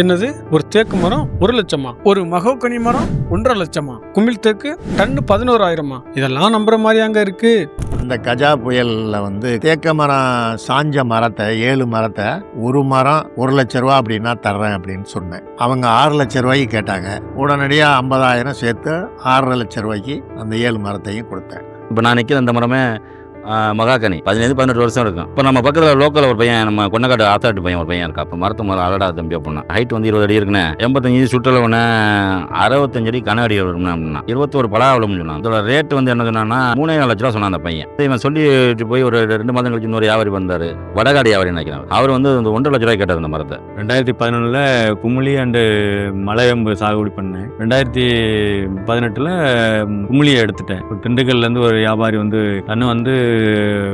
என்னது? ஒரு தேக்கு மரம் ஒரு லட்சமா? ஒரு மகோக்கனி மரம் ஒன்றரை லட்சமா? குமிழ் தேக்கு டன்னு பதினோராயிரமா? இதெல்லாம் நம்புற மாதிரி அங்க இருக்கு. இந்த கஜா புயலில் வந்து தேக்க மரம் சாஞ்ச மரத்தை ஏழு மரத்தை ஒரு மரம் ஒரு லட்ச ரூபா அப்படின்னா தர்றேன் அப்படின்னு சொன்னேன். அவங்க ஆறு லட்ச ரூபாய்க்கு கேட்டாங்க. உடனடியாக ஐம்பதாயிரம் சேர்த்து ஆறரை லட்ச ரூபாய்க்கு அந்த ஏழு மரத்தையும் கொடுத்தேன். இப்போ நான் நிற்கிற அந்த மரமே மகாகனி. பதினேழு பதினெட்டு வருஷம் இருக்கும். இப்போ நம்ம பக்கத்தில் லோக்கல் ஒரு பையன் நம்ம கொண்டக்காடு ஆத்தாட்டு பையன் ஒரு பையன் இருக்கா அப்போ மரத்து மரம் அலடா தம்பி அப்படின்னா. ஹைட் வந்து இருபது அடி இருக்குண்ணே. எண்பத்தஞ்சு சுற்றல ஒன்று அறுபத்தஞ்சு அடி கன அடி அப்படின்னா. இருபத்தோரு பலா விழும்னு சொன்னான். அதோட ரேட் வந்து என்ன சொன்னான்னா மூணே நாலு லட்ச ரூபா சொன்னான் அந்த பையன். இவன் சொல்லிட்டு போய் ஒரு ரெண்டு மாதம் கழிச்சு இன்னொரு வியாபாரி வந்தார். வடகாடு வியாபாரி நினைக்கிறேன் அவர் வந்து அந்த ஒன்றரை லட்ச ரூபாய் கேட்டார் அந்த மரத்தை. ரெண்டாயிரத்தி பதினொன்றில் குமுளி அண்டு மலையம்பு சாகுபடி பண்ணேன். ரெண்டாயிரத்தி பதினெட்டில் குமுளியை எடுத்துட்டேன். திண்டுக்கல்லேருந்து ஒரு வியாபாரி வந்து டன்னு வந்து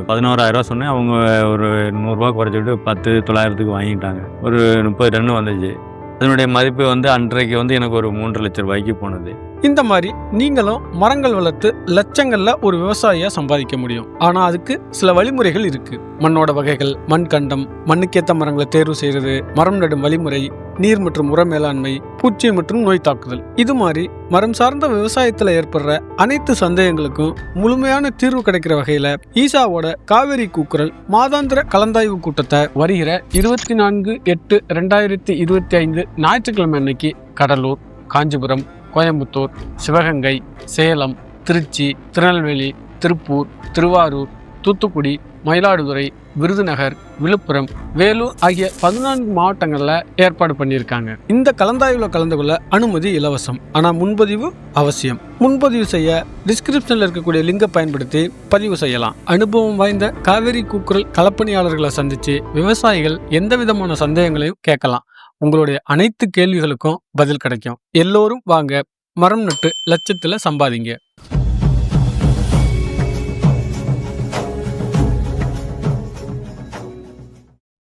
பதினோராயிரரூவா சொன்னேன். அவங்க ஒரு நூறுரூவா குறைச்சிட்டு பத்து தொள்ளாயிரத்துக்கு வாங்கிட்டாங்க. ஒரு முப்பது டன்னு வந்துச்சு. அதனுடைய மதிப்பு வந்து அன்றைக்கு வந்து எனக்கு ஒரு மூன்று லட்ச ரூபாய்க்கு போனது. இந்த மாதிரி நீங்களும் மரங்கள் வளர்த்து லட்சங்கள்ல ஒரு விவசாயியா சம்பாதிக்க முடியும். ஆனா அதுக்கு சில வழிமுறைகள் இருக்கு. மண்ணோட வகைகள் மண் கண்டம் மண்ணுக்கேற்ற மரங்களை தேர்வு செய்யறது மரம் நடும் வழிமுறை நீர் மற்றும் உர மேலாண்மை பூச்சி மற்றும் நோய் தாக்குதல். இது மாதிரி மரம் சார்ந்த விவசாயத்துல ஏற்படுற அனைத்து சந்தேகங்களுக்கும் முழுமையான தீர்வு கிடைக்கிற வகையில ஈசாவோட காவேரி கூக்குரல் மாதாந்திர கலந்தாய்வு கூட்டத்தை வருகிற இருபத்தி நான்கு எட்டு ரெண்டாயிரத்தி இருபத்தி ஐந்து ஞாயிற்றுக்கிழமை அன்னைக்கு கடலூர் காஞ்சிபுரம் கோயம்புத்தூர் சிவகங்கை சேலம் திருச்சி திருநெல்வேலி திருப்பூர் திருவாரூர் தூத்துக்குடி மயிலாடுதுறை விருதுநகர் விழுப்புரம் வேலூர் ஆகிய பதினான்கு மாவட்டங்களில் ஏற்பாடு பண்ணியிருக்காங்க. இந்த கலந்தாய்வில் கலந்து கொள்ள அனுமதி இலவசம். ஆனால் முன்பதிவு அவசியம். முன்பதிவு செய்ய டிஸ்கிரிப்ஷனில் இருக்கக்கூடிய லிங்கை பயன்படுத்தி பதிவு செய்யலாம். அனுபவம் வாய்ந்த காவேரி கூக்குரல் களப்பணியாளர்களை சந்தித்து விவசாயிகள் எந்த விதமான சந்தேகங்களையும் கேட்கலாம். உங்களுடைய அனைத்து கேள்விகளுக்கும் பதில் கிடைக்கும். எல்லோரும் வாங்க மரம் நட்டு லட்சத்தில் சம்பாதிங்க.